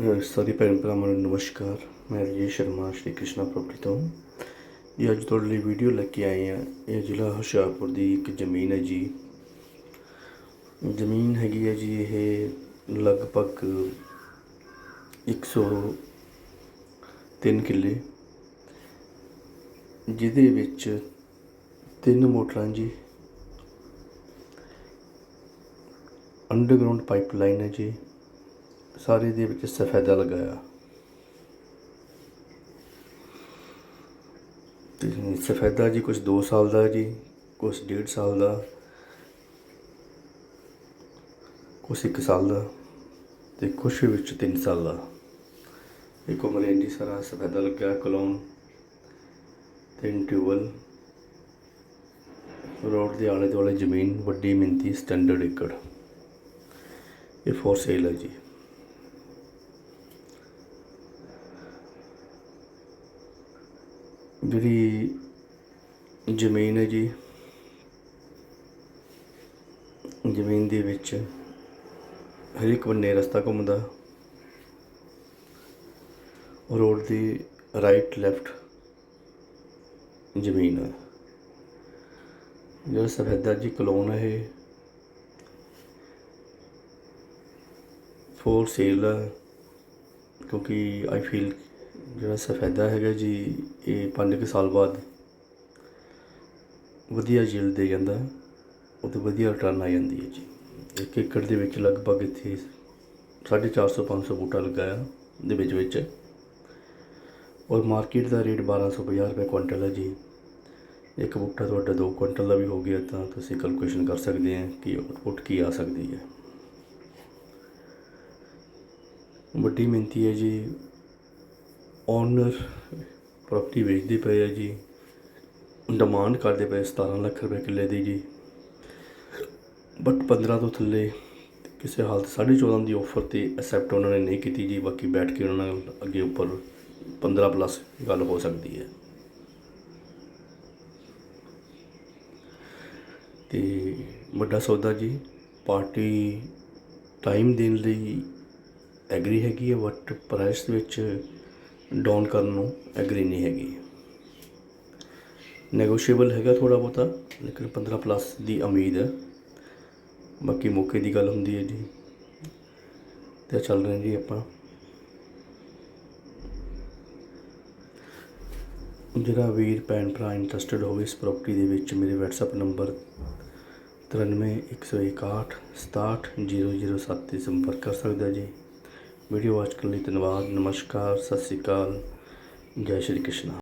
ਅਹ ਸਾਰੇ ਨੂੰ ਨਮਸਕਾਰ ਮੈਂ ਰਜੇਸ਼ ਸ਼ਰਮਾ ਸ਼੍ਰੀ ਕ੍ਰਿਸ਼ਨਾ ਪ੍ਰੋਪਰਟੀ ਤੋਂ ਇਹ ਅੱਜ ਤੁਹਾਡੇ ਲਈ ਵੀਡੀਓ ਲੈ ਕੇ ਆਏ ਆ ਇਹ ਜ਼ਿਲ੍ਹਾ ਹੁਸ਼ਿਆਰਪੁਰ ਦੀ ਇੱਕ ਜ਼ਮੀਨ ਹੈ ਜੀ ਜ਼ਮੀਨ ਹੈਗੀ ਹੈ ਜੀ ਇਹ ਲਗਭਗ 103 ਕਿੱਲੇ ਜਿਹਦੇ ਵਿੱਚ ਤਿੰਨ ਮੋਟਰਾਂ ਜੀ ਅੰਡਰਗਰਾਉਂਡ ਪਾਈਪਲਾਈਨ ਹੈ ਜੀ ਸਾਰੇ ਦੇ ਵਿੱਚ ਸਫੈਦਾ ਲਗਾਇਆ। ਤੇ ਸਫੈਦਾ ਜੀ ਕੁਝ 2 ਸਾਲ ਦਾ ਜੀ ਕੁਝ 1.5 ਸਾਲ ਦਾ ਕੁਝ 1 ਸਾਲ ਦਾ ਤੇ ਕੁਝ ਵਿੱਚ 3 ਸਾਲ ਦਾ। ਇੱਕ ਕਮਰੇ ਜੀ ਸਾਰਾ ਸਫੈਦਾ ਲੱਗਿਆ, ਕਲੋਨ, ਤਿੰਨ ਟਿਊਬਲ ਰੋਡ ਦੇ ਆਲੇ ਦੁਆਲੇ ਜ਼ਮੀਨ, ਵੱਡੀ ਮਿੰਤੀ, ਸਟੈਂਡਰਡ ਏਕੜ। ਇਹ ਫੋਰ ਸੇਲ ਹੈ ਜੀ। ਜਿਹੜੀ ਜ਼ਮੀਨ ਹੈ ਜੀ, ਜ਼ਮੀਨ ਦੇ ਵਿੱਚ ਹਰ ਇੱਕ ਬੰਨੇ ਰਸਤਾ ਘੁੰਮਦਾ। ਰੋਡ ਦੀ ਰਾਈਟ ਲੈਫਟ ਜ਼ਮੀਨ ਹੈ। ਜਿਹੜਾ ਸਫੈਦਾ ਜੀ ਕਲੋਨ ਹੈ ਇਹ ਫੋਰ ਸੇਲ ਕਿਉਂਕਿ ਆਈ ਫੀਲ ਜਿਹੜਾ ਸਫੈਦਾ ਹੈਗਾ ਜੀ, ਇਹ 5 ਸਾਲ ਬਾਅਦ ਵਧੀਆ yield ਦੇ ਜਾਂਦਾ ਉਹ ਤੇ ਵਧੀਆ ਰਿਟਰਨ ਆ ਜਾਂਦੀ ਹੈ ਜੀ। ਇੱਕ ਏਕੜ ਦੇ ਵਿੱਚ ਲਗਭਗ ਇੱਥੇ 450 500 ਬੂਟਾ ਲਗਾਇਆ ਦੇ ਵਿੱਚ ਵਿੱਚ। ਔਰ ਮਾਰਕੀਟ ਦਾ ਰੇਟ 1250 ਰੁਪਏ ਕੁਇੰਟਲ ਹੈ ਜੀ। ਇੱਕ ਬੂਟਾ ਤੁਹਾਡਾ 2 ਕੁਇੰਟਲ ਦਾ ਵੀ ਹੋ ਗਿਆ ਤਾਂ ਤੁਸੀਂ ਕੈਲਕੂਲੇਸ਼ਨ ਕਰ ਸਕਦੇ ਆ ਕਿ ਆਉਟਪੁੱਟ ਕੀ ਆ ਸਕਦੀ ਹੈ। ਵੱਡੀ ਮਿਹਨਤੀ ਹੈ ਜੀ ਓਨਰ ਪ੍ਰਾਪਰਟੀ ਵੇਚਦੇ ਪਏ ਆ ਜੀ। ਡਿਮਾਂਡ ਕਰਦੇ ਪਏ 17 ਲੱਖ ਰੁਪਏ ਕਿੱਲੇ ਦੀ ਜੀ। ਬਟ 15 ਤੋਂ ਥੱਲੇ ਕਿਸੇ ਹਾਲਤ 14.5 ਦੀ ਆਫਰ ਤੇ ਐਕਸੈਪਟ ਉਹਨਾਂ ਨੇ ਨਹੀਂ ਕੀਤੀ ਜੀ। ਬਾਕੀ ਬੈਠ ਕੇ ਉਹਨਾਂ ਨਾਲ ਅੱਗੇ ਉੱਪਰ 15 ਪਲੱਸ ਗੱਲ ਹੋ ਸਕਦੀ ਹੈ। ਤੇ ਵੱਡਾ ਸੌਦਾ ਜੀ ਪਾਰਟੀ ਟਾਈਮ ਦੇਣ ਲਈ ਐਗਰੀ ਹੈਗੀ ਹੈ ਬਟ ਪ੍ਰਾਈਸ ਵਿੱਚ ਡਾਊਨ ਕਰਨ ਨੂੰ ਐਗਰੀ ਨਹੀਂ ਹੈਗੀ। ਨੈਗੋਸ਼ੀਏਬਲ ਹੈਗਾ ਥੋੜਾ ਬਹੁਤਾ, ਲੇਕਿਨ 15 ਪਲੱਸ ਦੀ ਉਮੀਦ ਹੈ। ਬਾਕੀ ਮੌਕੇ ਦੀ ਗੱਲ ਹੁੰਦੀ ਹੈ ਜੀ। ਤੇ ਚੱਲ ਰਹੇ ਜੀ ਆਪਾਂ। ਜਿਹੜਾ ਵੀਰ, ਭੈਣ, ਭਰਾ ਇੰਟਰਸਟਿਡ ਹੋਵੇ ਇਸ ਪ੍ਰਾਪਰਟੀ ਦੇ ਵਿੱਚ, ਮੇਰੇ WhatsApp ਨੰਬਰ 93 161 ਤੇ ਸੰਪਰਕ ਕਰ ਸਕਦਾ ਜੀ। ਵੀਡੀਓ ਵਾਚ ਕਰਨ ਲਈ ਧੰਨਵਾਦ ਨਮਸਕਾਰ ਸਤਿ ਸ੍ਰੀ ਅਕਾਲ ਜੈ ਸ਼੍ਰੀ ਕ੍ਰਿਸ਼ਨ।